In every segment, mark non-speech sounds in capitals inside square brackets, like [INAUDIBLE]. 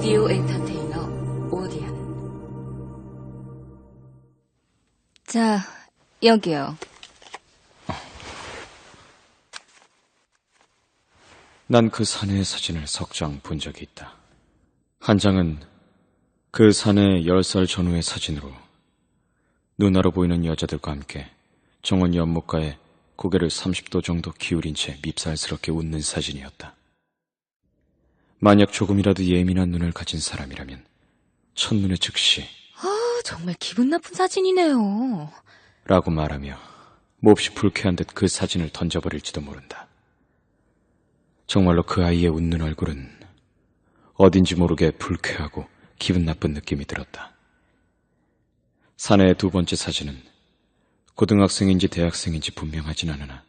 오디오 엔터테이너 오디언. 자, 여기요. 난 그 사내의 사진을 석 장 본 적이 있다. 한 장은 그 사내 10살 전후의 사진으로 누나로 보이는 여자들과 함께 정원 연못가에 고개를 30도 정도 기울인 채 밉살스럽게 웃는 사진이었다. 만약 조금이라도 예민한 눈을 가진 사람이라면 첫눈에 즉시 아, 정말 기분 나쁜 사진이네요. 라고 말하며 몹시 불쾌한 듯 그 사진을 던져버릴지도 모른다. 정말로 그 아이의 웃는 얼굴은 어딘지 모르게 불쾌하고 기분 나쁜 느낌이 들었다. 사내의 두 번째 사진은 고등학생인지 대학생인지 분명하진 않으나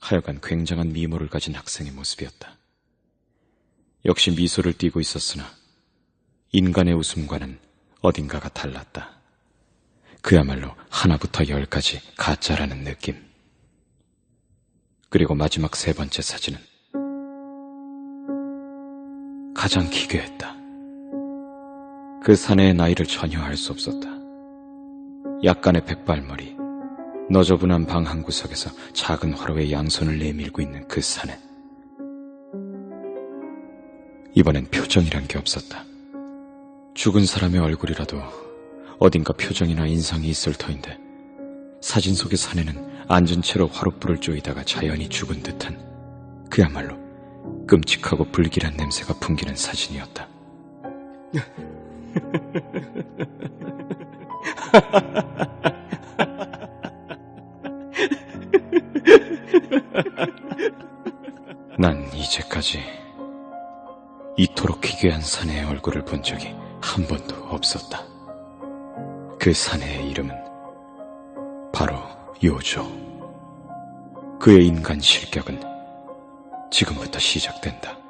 하여간 굉장한 미모를 가진 학생의 모습이었다. 역시 미소를 띠고 있었으나 인간의 웃음과는 어딘가가 달랐다. 그야말로 하나부터 열까지 가짜라는 느낌. 그리고 마지막 세 번째 사진은 가장 기괴했다. 그 사내의 나이를 전혀 알 수 없었다. 약간의 백발머리, 너저분한 방 한 구석에서 작은 화로에 양손을 내밀고 있는 그 사내. 이번엔 표정이란 게 없었다. 죽은 사람의 얼굴이라도 어딘가 표정이나 인상이 있을 터인데 사진 속의 사내는 앉은 채로 화롯불을 쪼이다가 자연히 죽은 듯한 그야말로 끔찍하고 불길한 냄새가 풍기는 사진이었다. [LAUGHS] 난 이제까지 이토록 기괴한 사내의 얼굴을 본 적이 한 번도 없었다. 그 사내의 이름은 바로 요조. 그의 인간 실격은 지금부터 시작된다.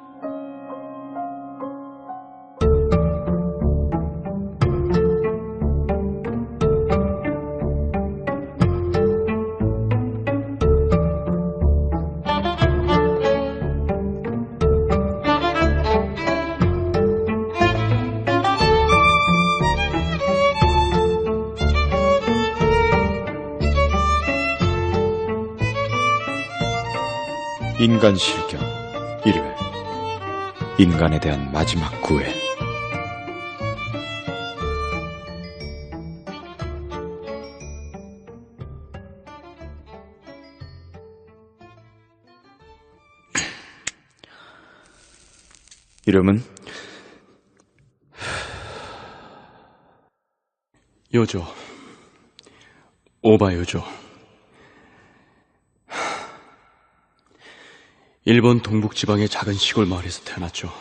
인간 실격 1회 인간에 대한 마지막 구애 이름은 요조. 오바 요조. 일본 동북 지방의 작은 시골 마을에서 태어났죠.